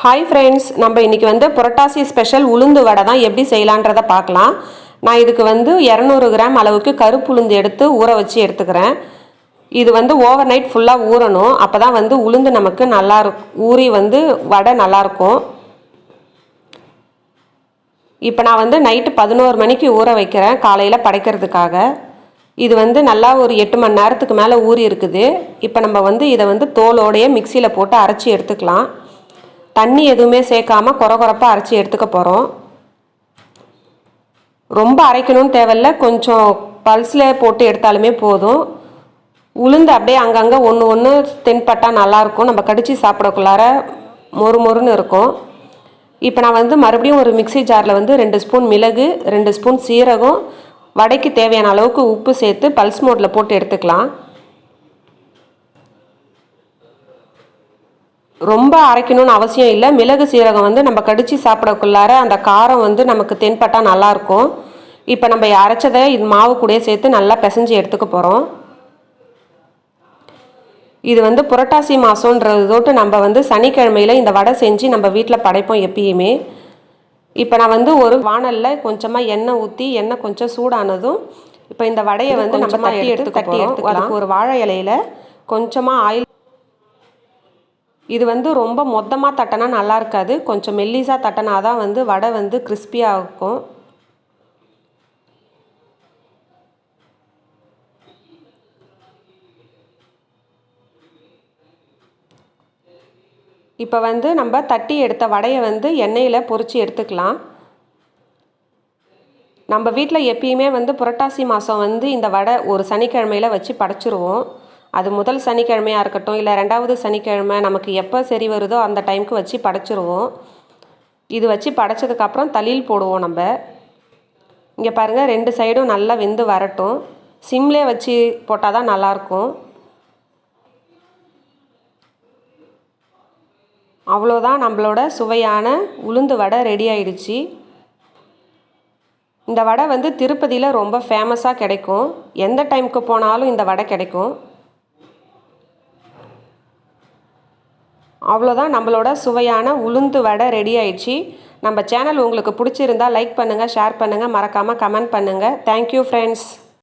Hi friends நம்ம இன்றைக்கி வந்து புரட்டாசி ஸ்பெஷல் உளுந்து வடை தான் எப்படி செய்யலான்றதை பார்க்கலாம். நான் இதுக்கு வந்து இரநூறு கிராம் அளவுக்கு கருப்பு உளுந்து எடுத்து ஊற வச்சு எடுத்துக்கிறேன். இது வந்து ஓவர் நைட் ஃபுல்லாக ஊறணும். அப்போ தான் வந்து உளுந்து நமக்கு நல்லா ஊறி வந்து வடை நல்லாயிருக்கும் இப்போ நான் வந்து நைட்டு பதினோரு மணிக்கு ஊற வைக்கிறேன் காலையில் படைக்கிறதுக்காக. இது வந்து நல்லா ஒரு எட்டு மணி நேரத்துக்கு மேலே ஊறி இருக்குது. இப்போ நம்ம வந்து இதை வந்து தோலோடையே மிக்சியில் போட்டு அரைச்சி எடுத்துக்கலாம். தண்ணி எதுவுமே சேர்க்காம குறை குறைப்பாக அரைச்சி எடுத்துக்க போகிறோம் ரொம்ப அரைக்கணும்னு தேவையில்ல. கொஞ்சம் பல்ஸில் போட்டு எடுத்தாலுமே போதும். உளுந்து அப்படியே அங்கங்கே ஒன்று ஒன்று தென்பட்டால் நல்லாயிருக்கும் நம்ம கடித்து சாப்பிடக்குள்ளார மொறு மொறுன்னு இருக்கும். இப்போ நான் வந்து மறுபடியும் ஒரு மிக்ஸி ஜாரில் வந்து ரெண்டு ஸ்பூன் மிளகு ரெண்டு ஸ்பூன் சீரகம் வடைக்கு தேவையான அளவுக்கு உப்பு சேர்த்து பல்ஸ் மோட்டில் போட்டு எடுத்துக்கலாம். ரொம்ப அரைக்கணும்னு அவசியம் இல்லை. மிளகு சீரகம் வந்து நம்ம கடித்து சாப்பிடக்குள்ளார அந்த காரம் வந்து நமக்கு தென்பட்டால் நல்லாயிருக்கும் இப்போ நம்ம அரைச்சதை இது மாவு கூடயே சேர்த்து நல்லா பிசைஞ்சு எடுத்துக்க போகிறோம் இது வந்து புரட்டாசி மாதன்றதோட்டு நம்ம வந்து சனிக்கிழமையில் இந்த வடை செஞ்சு நம்ம வீட்டில் படைப்போம் எப்பயுமே. இப்போ நான் வந்து ஒரு வானலில் கொஞ்சமாக எண்ணெய் ஊற்றி எண்ணெய் கொஞ்சம் சூடானதும் இப்போ இந்த வடையை வந்து நம்ம தட்டி எடுத்து தட்டி எடுத்து அதுக்கு ஒரு வாழை இலையில் கொஞ்சமாக ஆயில் இது வந்து ரொம்ப மொத்தமாக தட்டினா நல்லா இருக்காது. கொஞ்சம் மெல்லிஸாக தட்டினா தான் வந்து வடை வந்து கிறிஸ்பியாக இருக்கும். இப்போ வந்து நம்ம தட்டி எடுத்த வடையை வந்து எண்ணெயில் பொறிச்சு எடுத்துக்கலாம். நம்ம வீட்டில் எப்பயுமே வந்து புரட்டாசி மாதம் வந்து இந்த வடை ஒரு சனிக்கிழமையில் வச்சு படைச்சிருவோம். அது முதல் சனிக்கிழமையாக இருக்கட்டும் இல்லை ரெண்டாவது சனிக்கிழமை நமக்கு எப்போ சரி வருதோ அந்த டைமுக்கு வச்சு படைச்சிருவோம். இது வச்சு படைச்சதுக்கப்புறம் தலியில் போடுவோம் நம்ம. இங்கே பாருங்கள் ரெண்டு சைடும் நல்லா வெந்து வரட்டும். சிம்லே வச்சு போட்டால் தான் நல்லாயிருக்கும். அவ்வளோதான் நம்மளோட சுவையான உளுந்து வடை ரெடி ஆயிடுச்சு. இந்த வடை வந்து திருப்பதியில் ரொம்ப ஃபேமஸாக கிடைக்கும். எந்த டைமுக்கு போனாலும் இந்த வடை கிடைக்கும். அவ்வளோதான். நம்மளோட சுவையான உளுந்து வடை ரெடி ஆயிடுச்சு. நம்ம சேனல் உங்களுக்கு பிடிச்சிருந்தா லைக் பண்ணுங்கள் ஷேர் பண்ணுங்கள் மறக்காமல் கமெண்ட் பண்ணுங்கள் தேங்க்யூ ஃப்ரெண்ட்ஸ்